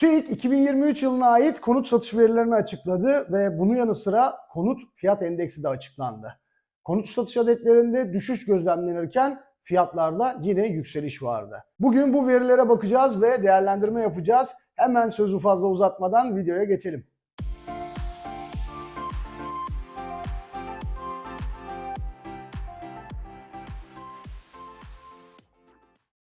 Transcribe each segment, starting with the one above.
TÜİK 2023 yılına ait konut satış verilerini açıkladı ve bunun yanı sıra konut fiyat endeksi de açıklandı. Konut satış adetlerinde düşüş gözlemlenirken fiyatlarda yine yükseliş vardı. Bugün bu verilere bakacağız ve değerlendirme yapacağız. Hemen sözü fazla uzatmadan videoya geçelim.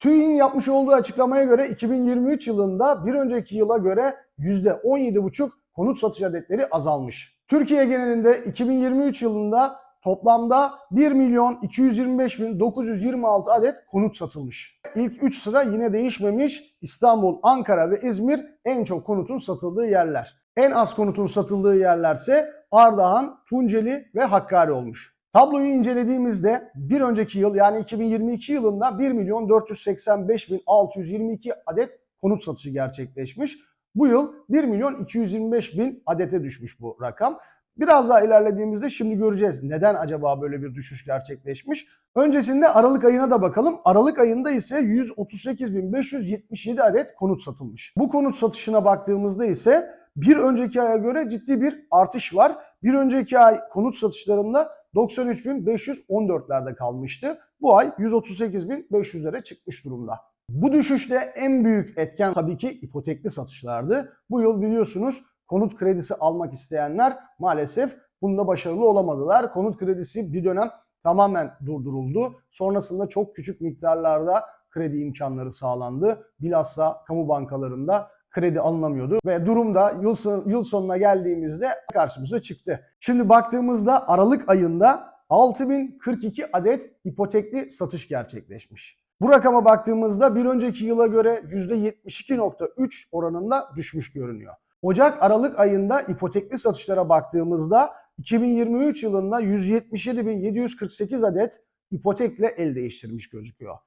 TÜİK'in yapmış olduğu açıklamaya göre 2023 yılında bir önceki yıla göre %17,5 konut satış adetleri azalmış. Türkiye genelinde 2023 yılında toplamda 1 milyon 225 bin 926 adet konut satılmış. İlk 3 sıra yine değişmemiş. İstanbul, Ankara ve İzmir en çok konutun satıldığı yerler. En az konutun satıldığı yerlerse Ardahan, Tunceli ve Hakkari olmuş. Tabloyu incelediğimizde bir önceki yıl yani 2022 yılında 1 milyon 485 bin 622 adet konut satışı gerçekleşmiş. Bu yıl 1 milyon 225 bin adete düşmüş bu rakam. Biraz daha ilerlediğimizde şimdi göreceğiz neden acaba böyle bir düşüş gerçekleşmiş. Öncesinde Aralık ayına da bakalım. Aralık ayında ise 138.577 adet konut satılmış. Bu konut satışına baktığımızda ise bir önceki aya göre ciddi bir artış var. Bir önceki ay konut satışlarında 93.514'lerde kalmıştı. Bu ay 138.500'lere çıkmış durumda. Bu düşüşte en büyük etken tabii ki ipotekli satışlardı. Bu yıl biliyorsunuz konut kredisi almak isteyenler maalesef bunda başarılı olamadılar. Konut kredisi bir dönem tamamen durduruldu. Sonrasında çok küçük miktarlarda kredi imkanları sağlandı. Bilhassa kamu bankalarında kredi alınamıyordu ve durum da yıl, yıl sonuna geldiğimizde karşımıza çıktı. Şimdi baktığımızda Aralık ayında 6042 adet ipotekli satış gerçekleşmiş. Bu rakama baktığımızda bir önceki yıla göre %72.3 oranında düşmüş görünüyor. Ocak-Aralık ayında ipotekli satışlara baktığımızda 2023 yılında 177.748 adet ipotekle el değiştirmiş gözüküyor.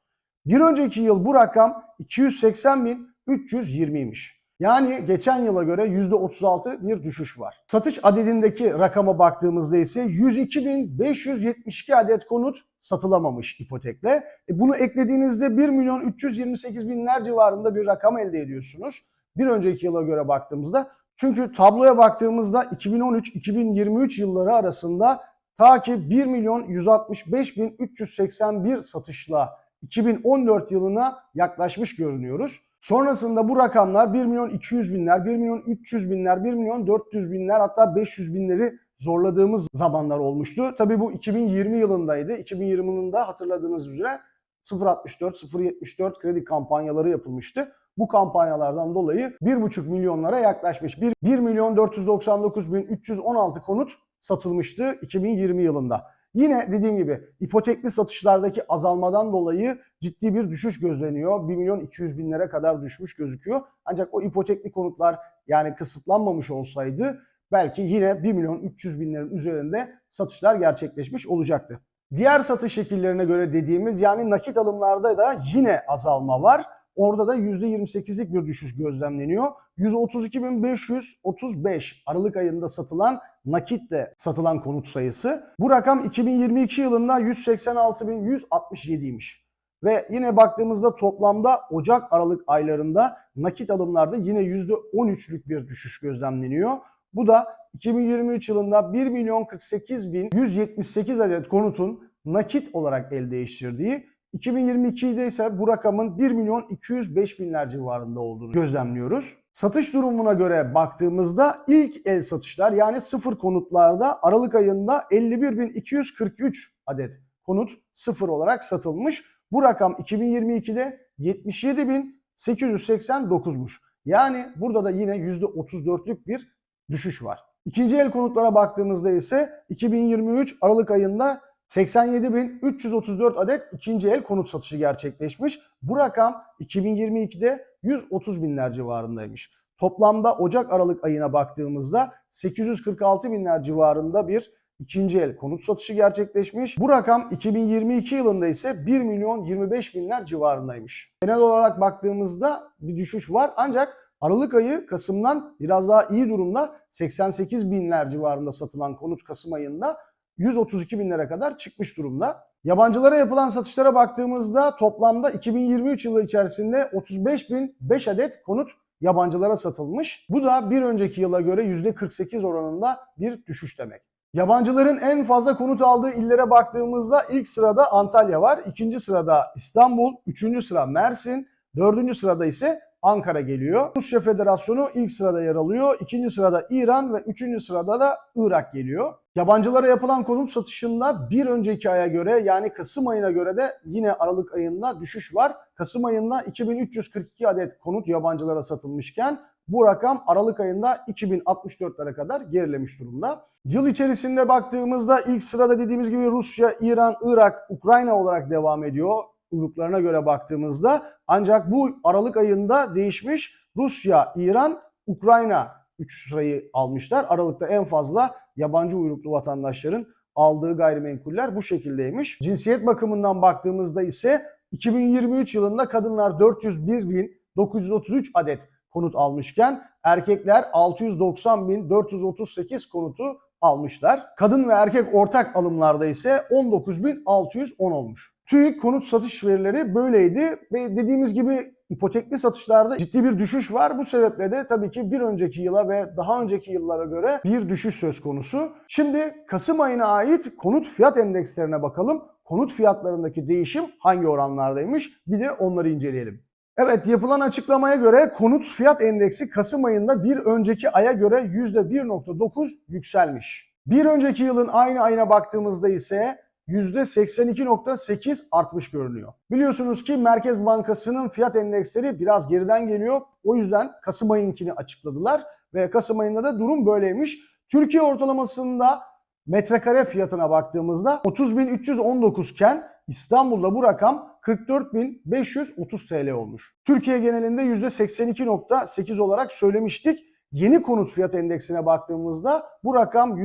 Bir önceki yıl bu rakam 280.320'ymiş. Yani geçen yıla göre %36 bir düşüş var. Satış adedindeki rakama baktığımızda ise 102.572 adet konut satılamamış ipotekle. E bunu eklediğinizde 1 milyon 328 binler civarında bir rakam elde ediyorsunuz. Bir önceki yıla göre baktığımızda. Çünkü tabloya baktığımızda 2013-2023 yılları arasında ta ki 1 milyon 165 bin 381 satışla 2014 yılına yaklaşmış görünüyoruz. Sonrasında bu rakamlar 1 milyon 200 binler, 1 milyon 300 binler, 1 milyon 400 binler hatta 500 binleri zorladığımız zamanlar olmuştu. Tabii bu 2020 yılındaydı. 2020 yılında hatırladığınız üzere 0.64, 0.74 kredi kampanyaları yapılmıştı. Bu kampanyalardan dolayı 1,5 milyonlara yaklaşmış. 1, 1 milyon 499 bin 316 konut satılmıştı 2020 yılında. Yine dediğim gibi ipotekli satışlardaki azalmadan dolayı ciddi bir düşüş gözleniyor. 1 milyon 200 binlere kadar düşmüş gözüküyor. Ancak o ipotekli konutlar yani kısıtlanmamış olsaydı belki yine 1 milyon 300 binlerin üzerinde satışlar gerçekleşmiş olacaktı. Diğer satış şekillerine göre dediğimiz yani nakit alımlarda da yine azalma var. Orada da %28'lik bir düşüş gözlemleniyor. 132.535 Aralık ayında satılan nakitle satılan konut sayısı. Bu rakam 2022 yılında 186.167'ymiş. Ve yine baktığımızda toplamda Ocak-Aralık aylarında nakit alımlarda yine %13'lük bir düşüş gözlemleniyor. Bu da 2023 yılında 1 milyon 48 bin 178 adet konutun nakit olarak el değiştirdiği 2022'de ise bu rakamın 1 milyon 205 binler civarında olduğunu gözlemliyoruz. Satış durumuna göre baktığımızda ilk el satışlar yani sıfır konutlarda Aralık ayında 51.243 adet konut sıfır olarak satılmış. Bu rakam 2022'de 77.889'muş. Yani burada da yine %34'lük bir düşüş var. İkinci el konutlara baktığımızda ise 2023 Aralık ayında 87.334 adet ikinci el konut satışı gerçekleşmiş. Bu rakam 2022'de 130 binler civarındaymış. Toplamda Ocak-Aralık ayına baktığımızda 846 binler civarında bir ikinci el konut satışı gerçekleşmiş. Bu rakam 2022 yılında ise 1 milyon 25 binler civarındaymış. Genel olarak baktığımızda bir düşüş var ancak Aralık ayı Kasım'dan biraz daha iyi durumda 88 binler civarında satılan konut Kasım ayında 132 binlere kadar çıkmış durumda. Yabancılara yapılan satışlara baktığımızda toplamda 2023 yılı içerisinde 35 bin 5 adet konut yabancılara satılmış. Bu da bir önceki yıla göre %48 oranında bir düşüş demek. Yabancıların en fazla konut aldığı illere baktığımızda ilk sırada Antalya var, ikinci sırada İstanbul, üçüncü sıra Mersin, dördüncü sırada ise Ankara geliyor. Rusya Federasyonu ilk sırada yer alıyor, ikinci sırada İran ve üçüncü sırada da Irak geliyor. Yabancılara yapılan konut satışında bir önceki aya göre yani Kasım ayına göre de yine Aralık ayında düşüş var. Kasım ayında 2342 adet konut yabancılara satılmışken bu rakam Aralık ayında 2064'lere kadar gerilemiş durumda. Yıl içerisinde baktığımızda ilk sırada dediğimiz gibi Rusya, İran, Irak, Ukrayna olarak devam ediyor. Uyruklarına göre baktığımızda ancak bu Aralık ayında değişmiş. Rusya, İran, Ukrayna 3 sırayı almışlar. Aralıkta en fazla yabancı uyruklu vatandaşların aldığı gayrimenkuller bu şekildeymiş. Cinsiyet bakımından baktığımızda ise 2023 yılında kadınlar 401.933 adet konut almışken erkekler 690.438 konutu almışlar. Kadın ve erkek ortak alımlarda ise 19.610 olmuş. TÜİK konut satış verileri böyleydi ve dediğimiz gibi ipotekli satışlarda ciddi bir düşüş var. Bu sebeple de tabii ki bir önceki yıla ve daha önceki yıllara göre bir düşüş söz konusu. Şimdi Kasım ayına ait konut fiyat endekslerine bakalım. Konut fiyatlarındaki değişim hangi oranlardaymış? Bir de onları inceleyelim. Evet yapılan açıklamaya göre konut fiyat endeksi Kasım ayında bir önceki aya göre %1.9 yükselmiş. Bir önceki yılın aynı ayına baktığımızda ise %82.8 artmış görünüyor. Biliyorsunuz ki Merkez Bankası'nın fiyat endeksleri biraz geriden geliyor. O yüzden Kasım ayınkini açıkladılar ve Kasım ayında da durum böyleymiş. Türkiye ortalamasında metrekare fiyatına baktığımızda 30.319 iken İstanbul'da bu rakam 44.530 TL olmuş. Türkiye genelinde %82.8 olarak söylemiştik. Yeni konut fiyat endeksine baktığımızda bu rakam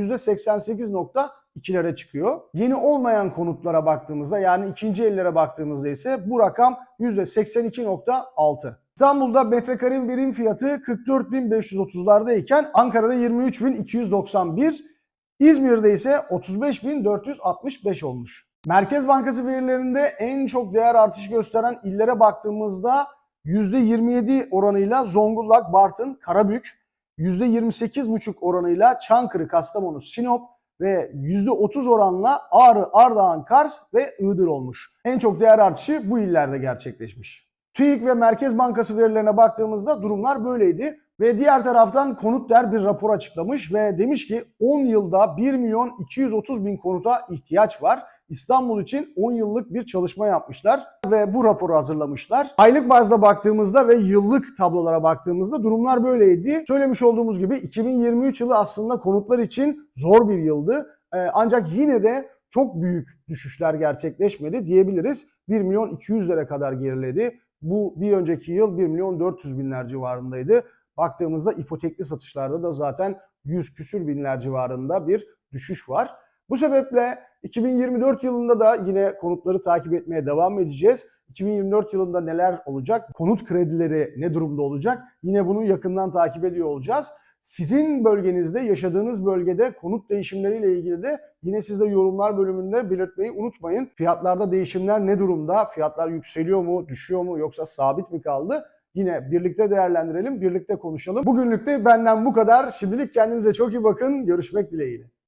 %88.2'lere çıkıyor. Yeni olmayan konutlara baktığımızda yani ikinci ellere baktığımızda ise bu rakam %82.6. İstanbul'da metrekare birim fiyatı 44.530'lardayken Ankara'da 23.291, İzmir'de ise 35.465 olmuş. Merkez Bankası verilerinde en çok değer artışı gösteren illere baktığımızda %27 oranıyla Zonguldak, Bartın, Karabük, %28,5 oranıyla Çankırı, Kastamonu, Sinop ve %30 oranla Ağrı, Ardahan, Kars ve Iğdır olmuş. En çok değer artışı bu illerde gerçekleşmiş. TÜİK ve Merkez Bankası verilerine baktığımızda durumlar böyleydi. Ve diğer taraftan Konutler bir rapor açıklamış ve demiş ki 10 yılda 1 milyon 230 bin konuta ihtiyaç var. İstanbul için 10 yıllık bir çalışma yapmışlar ve bu raporu hazırlamışlar. Aylık bazda baktığımızda ve yıllık tablolara baktığımızda durumlar böyleydi. Söylemiş olduğumuz gibi 2023 yılı aslında konutlar için zor bir yıldı. Ee, ancak yine de çok büyük düşüşler gerçekleşmedi diyebiliriz. 1 milyon 200'lere kadar geriledi. Bu bir önceki yıl 1 milyon 400 binler civarındaydı. Baktığımızda ipotekli satışlarda da zaten 100 küsür binler civarında bir düşüş var. Bu sebeple 2024 yılında da yine konutları takip etmeye devam edeceğiz. 2024 yılında neler olacak? Konut kredileri ne durumda olacak? Yine bunu yakından takip ediyor olacağız. Sizin bölgenizde, yaşadığınız bölgede konut değişimleriyle ilgili de yine siz de yorumlar bölümünde belirtmeyi unutmayın. Fiyatlarda değişimler ne durumda? Fiyatlar yükseliyor mu, düşüyor mu yoksa sabit mi kaldı? Yine birlikte değerlendirelim, birlikte konuşalım. Bugünlük de benden bu kadar. Şimdilik kendinize çok iyi bakın. Görüşmek dileğiyle.